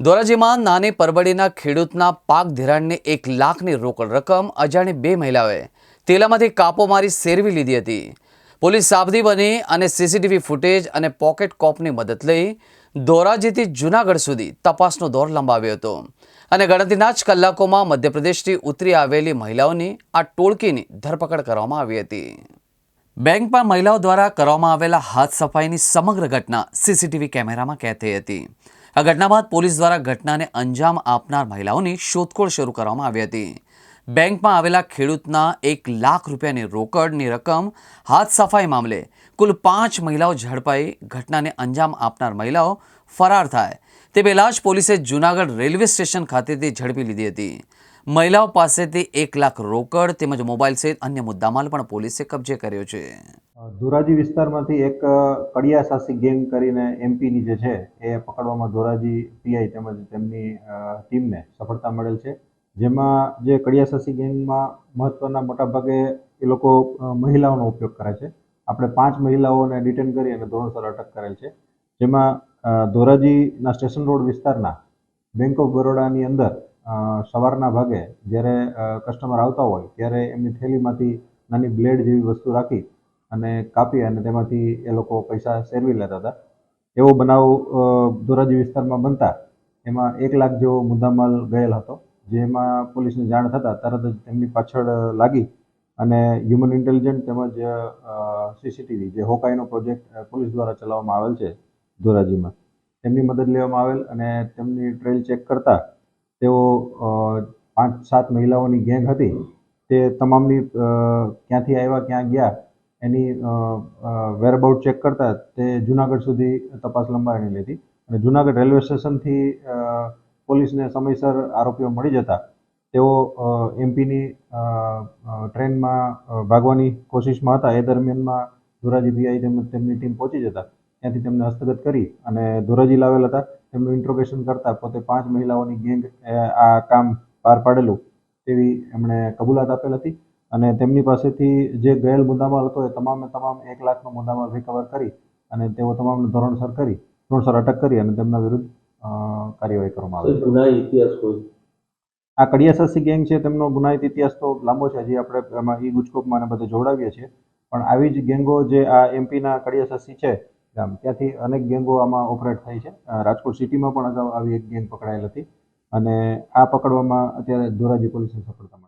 ધોરાજીમાં નાની પરબડીના ખેડૂતના પાક ધિરાણને એક લાખની રોકડ રકમ અજાણી બે મહિલાઓએ તેલામાંથી કાપો મારી સેરવી લીધી હતી. પોલીસ સાબદી બની અને સીસીટીવી ફૂટેજ અને પોકેટ કોપની મદદ લઈ ધોરાજીથી જૂનાગઢ સુધી તપાસનો દોર લંબાવ્યો હતો. અને ગણતરીના જ કલાકોમાં મધ્યપ્રદેશથી ઉતરી આવેલી મહિલાઓની આ ટોળકીની ધરપકડ કરવામાં આવી હતી. બેંકમાં મહિલાઓ દ્વારા કરવામાં આવેલા હાથ સફાઈની સમગ્ર ઘટના સીસીટીવી કેમેરામાં કેદ થઈ હતી. આ ઘટના બાદ પોલીસ દ્વારા ઘટનાને અંજામ આપનાર મહિલાઓની શોધખોળ શરૂ કરવામાં આવી હતી. બેંકમાં આવેલા ખેડૂતના એક લાખ રૂપિયાની રોકડની રકમ હાથ સફાઈ મામલે કુલ પાંચ મહિલાઓ ઝડપાઈ ઘટનાને અંજામ આપનાર મહિલાઓ ફરાર થાય. તે પહેલાં જ પોલીસે જૂનાગઢ રેલવે સ્ટેશન ખાતેથી ઝડપી લીધી હતી. મહિલાઓ પાસેથી એક લાખ રોકડ તેમજ મોબાઈલ સહિત અન્ય મુદ્દામાલ પણ પોલીસે કબજે કર્યો છે. ધોરાજી વિસ્તારમાંથી એક કડિયા સાસી ગેંગ કરીને એમપીની જે છે, એ પકડવામાં ધોરાજી પીઆઈ તેમજ તેમની ટીમને સફળતા મળેલ છે. જેમાં જે કડિયા સાસી ગેંગમાં મહત્ત્વના મોટાભાગે એ લોકો મહિલાઓનો ઉપયોગ કરે છે. આપણે પાંચ મહિલાઓને ડિટેન કરી અને ધોરણસર અટક કરેલ છે. જેમાં ધોરાજીના સ્ટેશન રોડ વિસ્તારના બેંક ઓફ બરોડાની અંદર સવારના ભાગે જ્યારે કસ્ટમર આવતા હોય ત્યારે એમની થેલીમાંથી નાની બ્લેડ જેવી વસ્તુ રાખી અને કાપી અને તેમાંથી એ લોકો પૈસા સેરવી લેતા હતા. એવો બનાવ ધોરાજી વિસ્તારમાં બનતા. એમાં એક લાખ જેવો મુદ્દામાલ ગયેલ હતો, જેમાં પોલીસને જાણ થતાં તરત જ તેમની પાછળ લાગી અને હ્યુમન ઇન્ટેલિજન્ટ તેમજ સીસીટીવી જે હોકાઈનો પ્રોજેક્ટ પોલીસ દ્વારા ચલાવવામાં આવેલ છે ધોરાજીમાં. તેમની મદદ લેવામાં આવેલ અને તેમની ટ્રેલ ચેક કરતા તેઓ પાંચ સાત મહિલાઓની ગેંગ હતી. તે તમામની ક્યાંથી આવ્યા, ક્યાં ગયા એની વેરબાઉટ ચેક કરતા તે જુનાગઢ સુધી તપાસ લંબાવી લીધી અને જુનાગઢ રેલવે સ્ટેશનથી પોલીસને સમયસર આરોપીઓ મળી જતા તેઓ એમપીની ટ્રેનમાં ભાગવાની કોશિશમાં હતા. એ દરમિયાનમાં ધોરાજી પીઆઈ તેમજ તેમની ટીમ પહોંચી જતા. ત્યાંથી તેમને હસ્તગત કરી અને ધોરાજી લાવેલ હતા. તેમનું ઇન્ટ્રોગેશન કરતા પોતે પાંચ મહિલાઓની ગેંગ આ કામ પાર પાડેલું તેવી એમણે કબૂલાત આપેલ હતી. અને તેમની પાસેથી જે ગયેલ મુદ્દામાલ હતો એ તમામે તમામ એક લાખનો મુદ્દામાલ રિકવર કરી અને તેઓ તમામને ધોરણસર કરી ધોરણસર અટક કરી અને તેમના વિરુદ્ધ કાર્યવાહી કરવામાં આવી. ગુના ઇતિહાસ કોઈ? આ કડિયાસાસી ગેંગ છે તેમનો ગુનાહિત ઇતિહાસ તો લાંબો છે હજી આપણે એમાં ઈ ગુજકોપમાં અને બધે જોડાવીએ છીએ. પણ આવી જ ગેંગો જે આ એમપીના કડિયાસાસી છે ગામ ત્યાંથી અનેક ગેંગો આમાં ઓપરેટ થઈ છે. રાજકોટ સિટીમાં પણ અગાઉ આવી એક ગેંગ પકડાયેલ હતી અને આ પકડવામાં અત્યારે ધોરાજી પોલીસને સફળતા